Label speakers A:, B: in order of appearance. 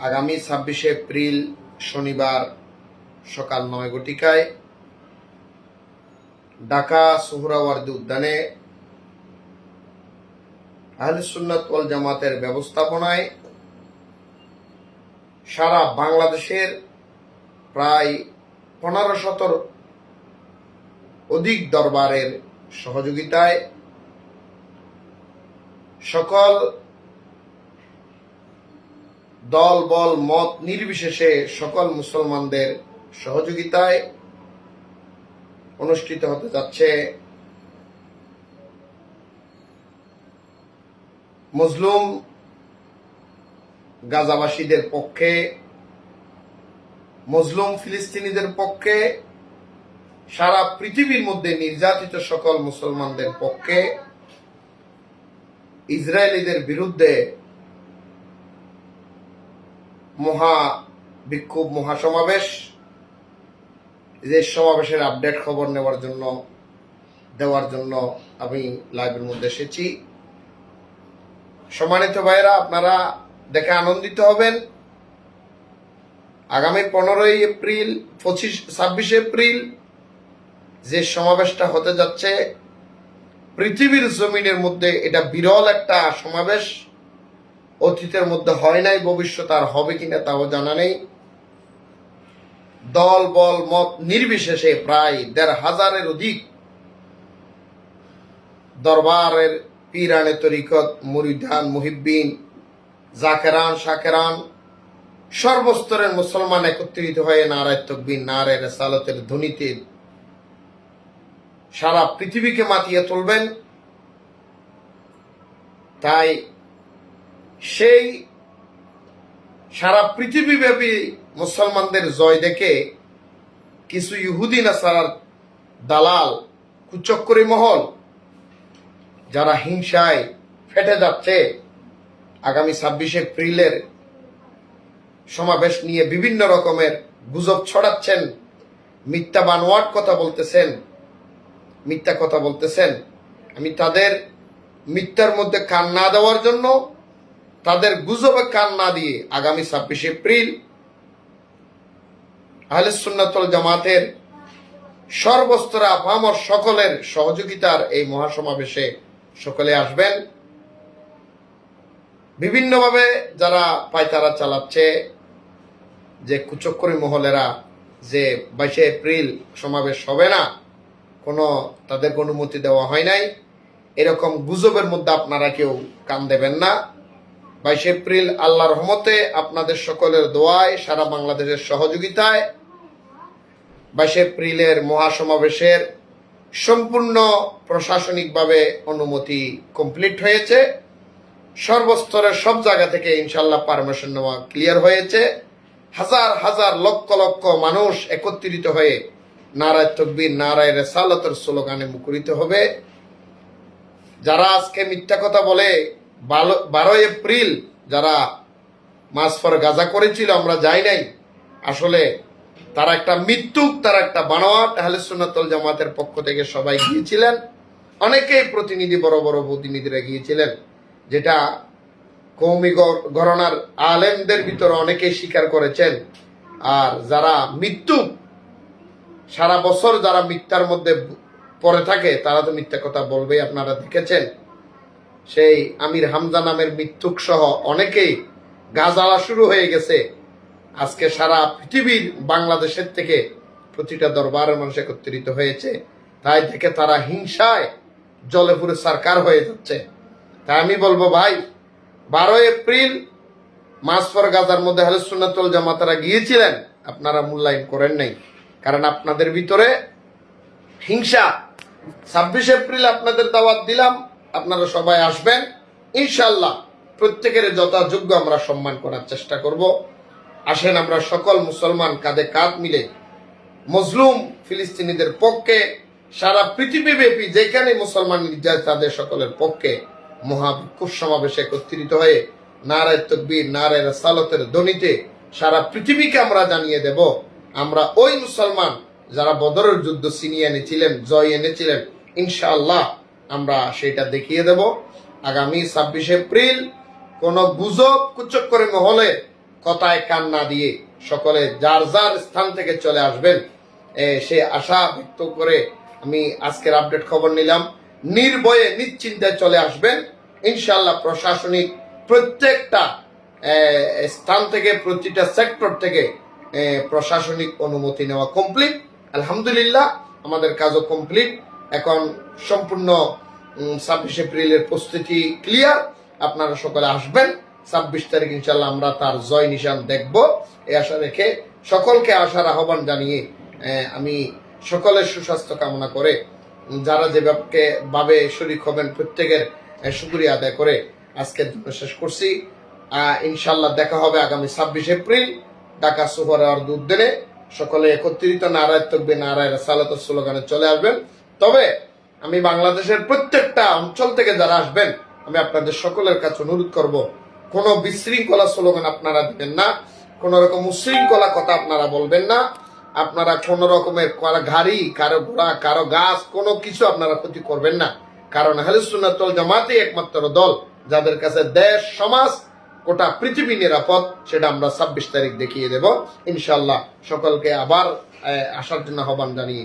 A: আগামী ছাব্বিশে এপ্রিল শনিবার সকাল নয় ঘটিকায় ঢাকা সোহরাওয়ার্দী উদ্যানে আহলে ওয়াল জামাতের ব্যবস্থাপনায় সারা বাংলাদেশের প্রায় পনেরো শতর অধিক দরবারের সহযোগিতায় সকল দল, বল, মত নির্বিশেষে সকল মুসলমানদের সহযোগিতায় অনুষ্ঠিত হতে যাচ্ছে। মজলুম গাজাবাসীদের পক্ষে মজলুম ফিলিস্তিনিদের পক্ষে, সারা পৃথিবীর মধ্যে নির্যাতিত সকল মুসলমানদের পক্ষে, ইসরায়েলিদের বিরুদ্ধে মহা বিক্ষোভ, মহাসমাবেশ। যে সমাবেশের আপডেট খবর নেওয়ার জন্য, দেওয়ার জন্য আমি লাইভের মধ্যে এসেছি। সম্মানিত ভাইরা আপনারা দেখে আনন্দিত হবেন। আগামী পনেরোই এপ্রিল, পঁচিশ, ছাব্বিশে এপ্রিল যে সমাবেশটা হতে যাচ্ছে, পৃথিবীর জমিনের মধ্যে এটা বিরল একটা সমাবেশ। অতীতের মধ্যে হয় নাই, ভবিষ্যৎ আর হবে কিনা তাও জানা নেই। দল, বল, মত নির্বিশেষে প্রায় দেড় হাজারের অধিক দরবারের পিরানে তরিকত, মুরিদান, মুহিব্বিন, জাকেরান, শাকেরান সর্বস্তরের মুসলমান একত্রিত হয়ে নারায় তকবিন নারে রেসালতের ধ্বনিতে সারা পৃথিবীকে মাতিয়ে তুলবেন। তাই সেই সারা পৃথিবীব্যাপী মুসলমানদের জয় দেখে কিছু ইহুদি নাসারার দালাল, কুচক্করি মহল, যারা হিংসায় ফেটে যাচ্ছে, আগামী ছাব্বিশে এপ্রিলের সমাবেশ নিয়ে বিভিন্ন রকমের গুজব ছড়াচ্ছেন মিথ্যা বানোয়াট কথা বলতেছেন, মিথ্যা কথা বলতেছেন। আমি তাদের মিথ্যার মধ্যে কান না দেওয়ার জন্য তাদের গুজবে কান না দিয়ে আগামী ছাব্বিশে এপ্রিল আহলে সুন্নাতল জামাতের সর্বস্তরে আপামর সকলের সহযোগিতার এই মহাসমাবেশে সকলে আসবেন। বিভিন্নভাবে যারা পায়তারা চালাচ্ছে, যে কুচক্করি মহলেরা, যে বাইশে এপ্রিল সমাবেশ হবে না, কোনো তাদের অনুমতি দেওয়া হয় নাই। এরকম গুজবের মধ্যে আপনারা কেউ কান দেবেন না। বাইশে এপ্রিল আল্লাহ রহমতে আপনাদের সকলের দোয়ায়, সারা বাংলাদেশের সহযোগিতায় বাইশে এপ্রিলের মহাসমাবেশের সম্পূর্ণ প্রশাসনিকভাবে অনুমতি কমপ্লিট হয়েছে। সর্বস্তরের সব জায়গা থেকে ইনশাল্লাহ পারমিশন নেওয়া ক্লিয়ার হয়েছে। হাজার হাজার লক্ষ লক্ষ মানুষ একত্রিত হয়ে নারায় তকবির, নারায় রেসালতের স্লোগানে মুখরিত হবে। যারা আজকে মিথ্যা কথা বলে বারোই এপ্রিল যারা মাসফর গাজা করেছিল, আমরা যাই নাই। আসলে তারা একটা মৃত্যুক, তারা একটা বানোয়াট আহলে জামাতের পক্ষ থেকে সবাই গিয়েছিলেন। অনেকেই প্রতিনিধি, বড় বড় প্রতিনিধিরা গিয়েছিলেন, যেটা কৌমি গণনার আলেমদের ভিতরে অনেকেই স্বীকার করেছেন। আর যারা মৃত্যু সারা বছর যারা মিথ্যার মধ্যে পড়ে থাকে, তারা তো মিথ্যা কথা বলবেই, আপনারা দেখেছেন। সেই আমির হামজা নামের মৃত্যুক সহ অনেকেই গাজালা শুরু হয়ে গেছে। আজকে সারা পৃথিবীর বাংলাদেশের থেকে প্রতিটা দরবারের মানুষ একত্রিত হয়েছে। তাই থেকে তারা হিংসায় জলে পুরে সরকার হয়ে যাচ্ছে। তাই আমি বলব, ভাই, বারোই এপ্রিল মাসফর গাজার মধ্যে হালসুন্নাতুল জামাতারা গিয়েছিলেন। আপনারা মূল্যায়ন করেন নাই। কারণ আপনাদের ভিতরে হিংসা। ছাব্বিশ এপ্রিল আপনাদের দাওয়াত দিলাম। আপনারা সবাই আসবেন। ইনশাল্লাহ প্রত্যেকের যথাযোগ্য আমরা সম্মান করার চেষ্টা করব। আসেন আমরা সকল মুসলমান কাঁধে কাঁধ মিলে মজলুম ফিলিস্তিনিদের পক্ষে, সারা পৃথিবীব্যাপী যেখানে মুসলমান নির্যাত তাদের সকলের পক্ষে মহাবিক্ষোভ সমাবেশে একত্রিত হয়ে নারায় তকবীর, নারায় রাসালতের ধ্বনিতে সারা পৃথিবীকে আমরা জানিয়ে দেব। আমরা ওই মুসলমান যারা বদরের যুদ্ধ ছিনিয়ে এনেছিলেন, জয় এনেছিলেন, ইনশাআল্লাহ আমরা সেটা দেখিয়ে দেব। আগামী ছাব্বিশে এপ্রিল কোন গুজব কুচক করে মহলে কথায় কান না দিয়ে সকলে যার যার স্থান থেকে চলে আসবেন সে আশা ব্যক্ত করে আমি আজকের আপডেট খবর নিলাম। নির্ভয়ে নিশ্চিন্তায় চলে আসবেন। ইনশাল্লাহ প্রশাসনিক প্রত্যেকটা স্থান থেকে, প্রতিটা সেক্টর থেকে প্রশাসনিক অনুমতি নেওয়া কমপ্লিট আলহামদুলিল্লাহ, আমাদের কাজও কমপ্লিট এখন সম্পূর্ণ ছাব্বিশ এপ্রিলের প্রস্তুতি ক্লিয়ার আপনারা সকলে আসবেন। ছাব্বিশ তারিখ ইনশাল্লাহ আমরা তার জয় নিশান দেখব। এই আশা রেখে সকলকে আসার আহ্বান জানিয়ে আমি সকলের সুস্বাস্থ্য কামনা করে যারা যেভাবে ভাবে শরিক হবেন প্রত্যেকের আহ, শুকরিয়া আদায় করে আজকের জন্য শেষ করছি। ইনশাল্লাহ দেখা হবে আগামী ছাব্বিশ এপ্রিল ঢাকা আর উদ্যানে। সকলে একত্রিত নারায় তকবে নারায় সালাত স্লোগানে চলে আসবেন। তবে আমি বাংলাদেশের প্রত্যেকটা অঞ্চল থেকে যারা আসবেন, আমি আপনাদের সকলের কাছে অনুরোধ করব, কোন বিশৃঙ্খলা স্লোগান আপনারা দিবেন না, কোন রকম উশৃঙ্খলা কথা আপনারা বলবেন না, আপনারা কোন রকমের গাড়ি, কারও ঘোড়া, কারও গাছ, কোনো কিছু আপনারা ক্ষতি করবেন না। কারণ হালিসুন্নাতল জামাতে একমাত্র দল যাদের কাছে দেশ, সমাজ, গোটা পৃথিবী নিরাপদ, সেটা আমরা ছাব্বিশ তারিখ দেখিয়ে দেব। ইনশাল্লাহ সকলকে আবার আসার জন্য আহ্বান জানিয়ে